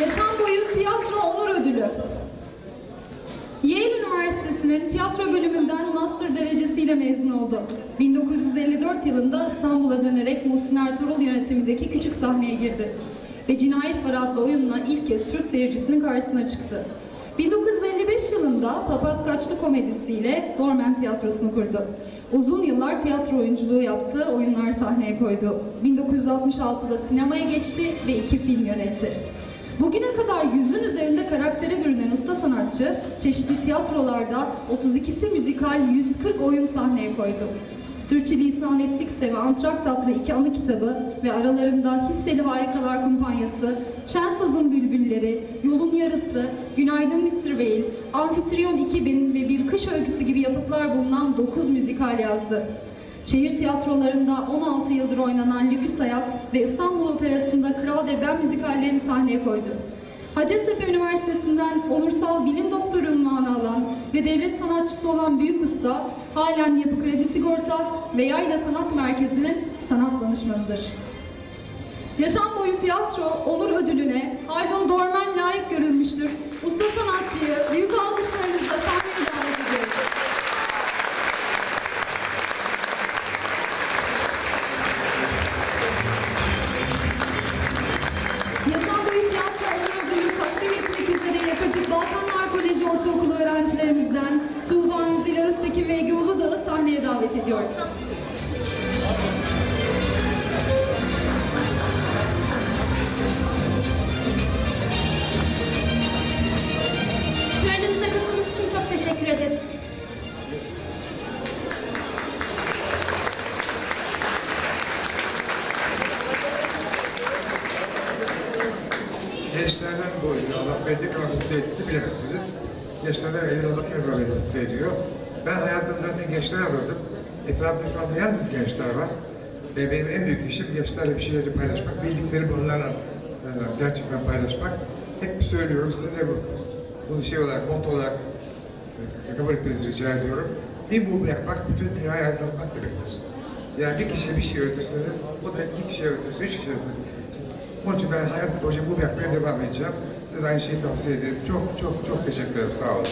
Yaşam boyu tiyatro onur ödülü. Yale Üniversitesi'nin tiyatro bölümünden master derecesiyle mezun oldu. 1954 yılında İstanbul'a dönerek Muhsin Ertuğrul yönetimindeki küçük sahneye girdi. Ve Cinayet Var adlı oyunla ilk kez Türk seyircisinin karşısına çıktı. 1955 yılında Papaz Kaçlı komedisiyle Dormen Tiyatrosu'nu kurdu. Uzun yıllar tiyatro oyunculuğu yaptı, oyunlar sahneye koydu. 1966'da sinemaya geçti ve iki film yönetti. Bugüne kadar yüzün üzerinde karaktere bürünen usta sanatçı, çeşitli tiyatrolarda 32'si müzikal 140 oyun sahneye koydu. Sürçülisan Ettikse ve Antrakt adlı iki anı kitabı ve aralarında Hisseli Harikalar Kumpanyası, Şensaz'ın Bülbülleri, Yolun Yarısı, Günaydın Mr. Bale, Amfitriyon 2000 ve Bir Kış Öyküsü gibi yapıtlar bulunan 9 müzikal yazdı. Şehir tiyatrolarında 16 yıldır oynanan Lüküs Hayat ve İstanbul Operası'nda Kral ve Ben müzikallerini sahneye koydu. Hacettepe Üniversitesi'nden onursal bilim doktoru unvanı alan ve devlet sanatçısı olan Büyük Usta, halen Yapı Kredi Sigorta ve Yayla Sanat Merkezi'nin sanat danışmanıdır. Yaşam boyu tiyatro onur ödülüne Sahneye davet ediyorum. Törenimize katıldığınız için çok teşekkür ederiz. Gençlerden bu oyunu Allah kadar mutlu etti bilemezsiniz. Gençlerden beni Allah her zaman beni mutlu ediyor. Ben hayatımı zaten gençler alırdım. Etrafımda şu anda yalnız gençler var. Ve benim en büyük işim gençlerle bir şeyleri paylaşmak, bildiklerimi onlarla gerçekten paylaşmak. Hep söylüyorum size de bu, bunu şey olarak, motto olarak e, kabul etmenizi rica ediyorum. Bir mum yakmak bütün dünyayı aydınlatmak demektir. Yani bir kişiye bir şey öğretirseniz, o da iki kişiye öğretirse, üç kişiye öğretirsiniz. Onun için ben hayat boyunca mum yakmaya devam edeceğim. Size aynı şeyi tavsiye ederim. Çok çok çok teşekkür ederim. Sağ olun.